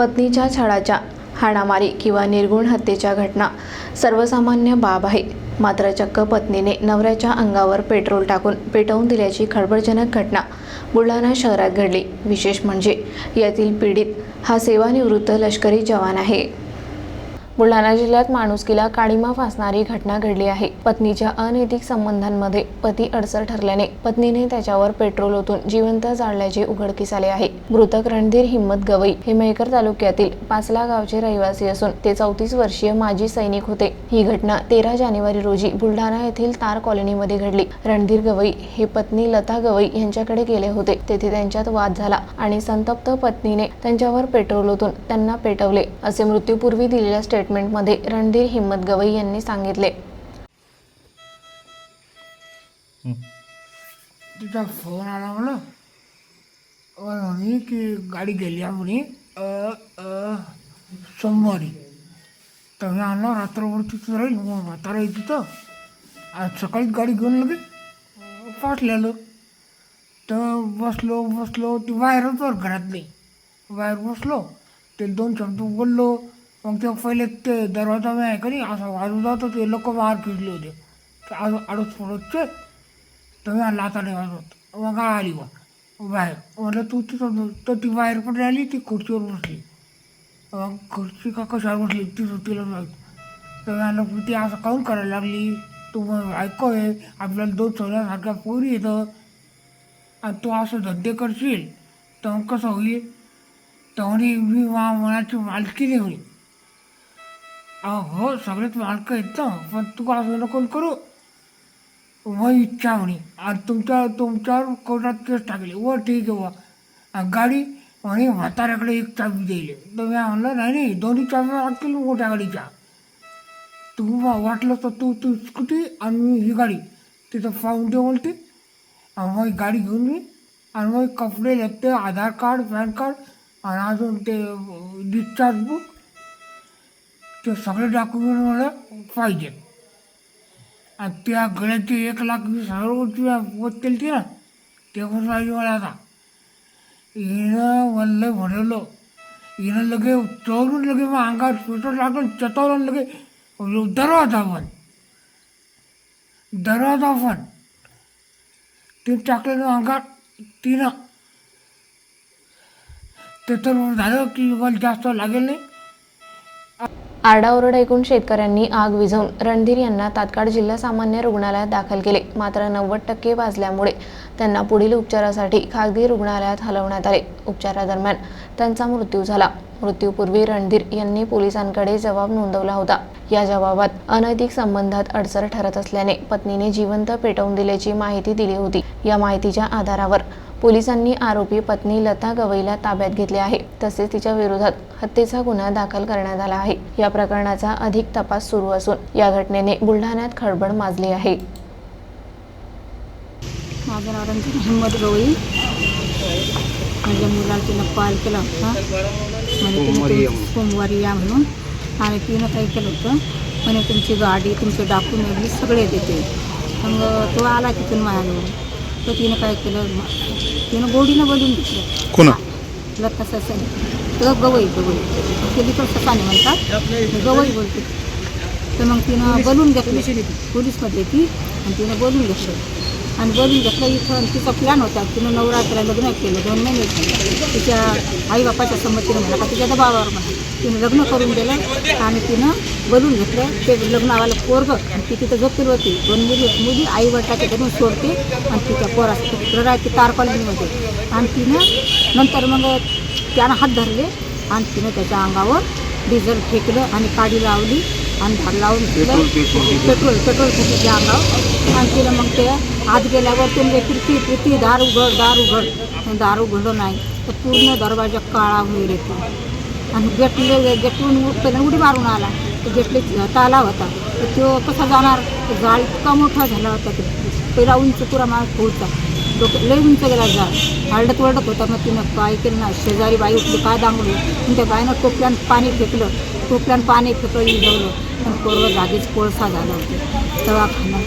पत्नीच्या छळाच्या हाणामारी किंवा निर्गुण हत्येच्या घटना सर्वसामान्य बाब आहे. मात्र चक्क पत्नीने नवऱ्याच्या अंगावर पेट्रोल टाकून पेटवून दिल्याची खळबळजनक घटना बुलढाणा शहरात घडली. विशेष म्हणजे यातील पीडित हा सेवानिवृत्त लष्करी जवान आहे. बुलढाणा जिल्ह्यात माणुसकीला काळीमा फासणारी घटना घडली आहे. पत्नीच्या अनैतिक संबंधांमध्ये पती अडसर ठरल्याने पत्नीने त्याच्यावर पेट्रोल ओतून जिवंत जाळल्याचे उघडकीस आले आहे. मृतक रणधीर हिम्मत गवई हे मेहकर तालुक्यातील पाचला गावचे रहिवासी असून ते चौतीस वर्षीय माजी सैनिक होते. ही घटना तेरा जानेवारी रोजी बुलढाणा येथील तार कॉलनीमध्ये घडली. रणधीर गवई हे पत्नी लता गवई यांच्याकडे गेले होते. तेथे त्यांच्यात वाद झाला आणि संतप्त पत्नीने त्यांच्यावर पेट्रोल ओतून त्यांना पेटवले असे मृत्यूपूर्वी दिलेल्या स्टेट स्टेटमेंटमध्ये रणधीर हिम्मत गवई यांनी सांगितले. तिचा फोन आला मला म्हणे की गाडी गेली आहे म्हणे. अ, अ, सोमवारी. तर मी आणलं रात्रभर तिथं राहील मग म्हातारा आहे तिथं. आज सकाळीच गाडी घेऊन लगे पाठलेलं तर बसलो बसलो ती बाहेरच वर घरात नाही बाहेर बसलो ते दोन शब्द बोललो. मग ते पहिले ते दरवाजा मी ऐकली असं वाजून असा जातो ते लोक बाहेर फिरले होते. ते आज आडोस पडतचे तर मी लाताने नाही वाजवत. मग काय आली बा बाहेर. म्हटलं तू तिथं तर ती बाहेर पण आली ती खुर्चीवर बसली. मग खुर्ची का कशावर बसली तिथं तिला माहीत तर मी म्हणलं, ती असं काऊन करायला लागली? तू मग ऐको आहे आपल्याला दोन सोन्यासारख्या पोरी येतं. आणि तू असं धंदे करशील तर मग कसं होईल? तर म्हणे मी मा मनाची मालकी नाही होईल अहो हो सगळेच मालकं आहेत ना पण तू असं नको करू? व इच्छा म्हणे आणि तुमच्या तुमच्यावर कोर्टात केस टाकली? व हो, ठीक आहे हो. वा गाडी म्हणे म्हाताऱ्याकडे एक चाबी देईल तर मी म्हणलं नाही नाही दोन्ही चाबी लागतील मोठ्या गाडीच्या. तू वाटलं तर तू तू स्कूटी आणि मी ही गाडी. तिथं पाहून दे बोलते आणि मग गाडी घेऊन मी आणि मग कपडे लत्ते आधार कार्ड पॅन कार्ड आणि अजून ते डिस्चार्ज बुक ते सगळे डॉक्युमेंट मला पाहिजे. आणि त्या गळ्याचे एक लाख वीस हजार रुपये पोत केली ती ना ते पण पाहिजे मला आता हिनं वल्ल म्हणलं हिनं लगे चोरून लगे मग अंगात पेट्रोल टाकून चतवलं लगे दरवाजा पण दरवाजा पण ते टाकलं अंगात तिनं ते तर झालं की मला जास्त लागेल नाही. आरडाओरडा ऐकून शेतकऱ्यांनी आग विझवून रणधीर यांना तात्काळ जिल्हा सामान्य रुग्णालयात दाखल केले. मात्र नव्वद टक्के वाजल्यामुळे त्यांना पुढील उपचारासाठी खासगी रुग्णालयात हलवण्यात आले. उपचारादरम्यान त्यांचा मृत्यू झाला. मृत्यूपूर्वी रणधीर यांनी पोलिसांकडे जबाब नोंदवला होता. या जबाबात अनैतिक संबंधात अडचण ठरत असल्याने पत्नीने जिवंत पेटवून दिल्याची माहिती दिली होती. या माहितीच्या आधारावर पोलिसांनी आरोपी पत्नी लता गवईला ताब्यात घेतले आहे. तसेच तिच्या विरोधात हत्येचा गुन्हा दाखल करण्यात आला आहे. या प्रकरणाचा अधिक तपास सुरू असून या घटनेने बुलढाण्यात खळबळ माजली आहे. माझं नाव रणजित हिम्मत गवई. माझ्या मुलाला तिनं कॉल केला होता. म्हणजे तिने तुम- सोमवारी या म्हणून. आणि तिनं काय केलं होतं. म्हणे तुमची गाडी तुमचे डॉक्युमेंट सगळे देते. मग तो आला तिथून माझ्याजवळ. तर तिनं काय केलं? तिनं गोडीनं बोलून घेतलं. कोणा? लता ससाने तर गवई गवई. ते तिकडं ससाने म्हणतात. गवई बोलते. तर मग तिनं बोलून घेतलं. पोलीसमध्ये ती. आणि तिनं बोलून घेतलं. आणि बोलून घेतलं इथं. तिचा प्लॅन होता. तिनं नवरात्रीला लग्न केलं. दोन महिने तिच्या तिच्या आईबापाच्या संमतीनं म्हणा का तिच्या दबावावर म्हणा. तिनं लग्न करून दिलं आणि तिनं बोलून घेतलं. ते लग्नावाला पोरग आणि ती तिथं झोपेल होती. दोन मुली मुली आई वडिलाच्या घरून सोडते आणि तिच्या पोरा राहते तार कॉलनीमध्ये आणि तिनं नंतर मग त्यानं हात धरले आणि तिनं त्याच्या अंगावर डिझेल फेकलं आणि काडी लावली. आणि धार लावून दिलं पेट्रोल पेट्रोल फेकलं त्या अंगावर आणि तिनं मग ते आत गेल्यावर तुम्ही फिरती फिरती दार उघड दार उघड. दार उघडलं नाही. तर पूर्ण दरवाजा काळा होईल येतो आणि गेटले गेटून पहिला उडी मारून आला. तर गेटले ताला होता. तर तो कसा जाणार? तो जाळ इतका मोठा झाला होता ते पहिला उंच पुरा माणूस पोहोचता डोकं लय उंच गेला जाळ. आरडत वरडत होता. मग तिनं काय केलं ना? शेजारी बाई उठली काय दांगली त्या बाईनं टोपल्यानं पाणी फेकलं. टोपल्यानं पाणी फेकलं इजवलं पूर्ण जागीच कोळसा झाला होता दवाखाना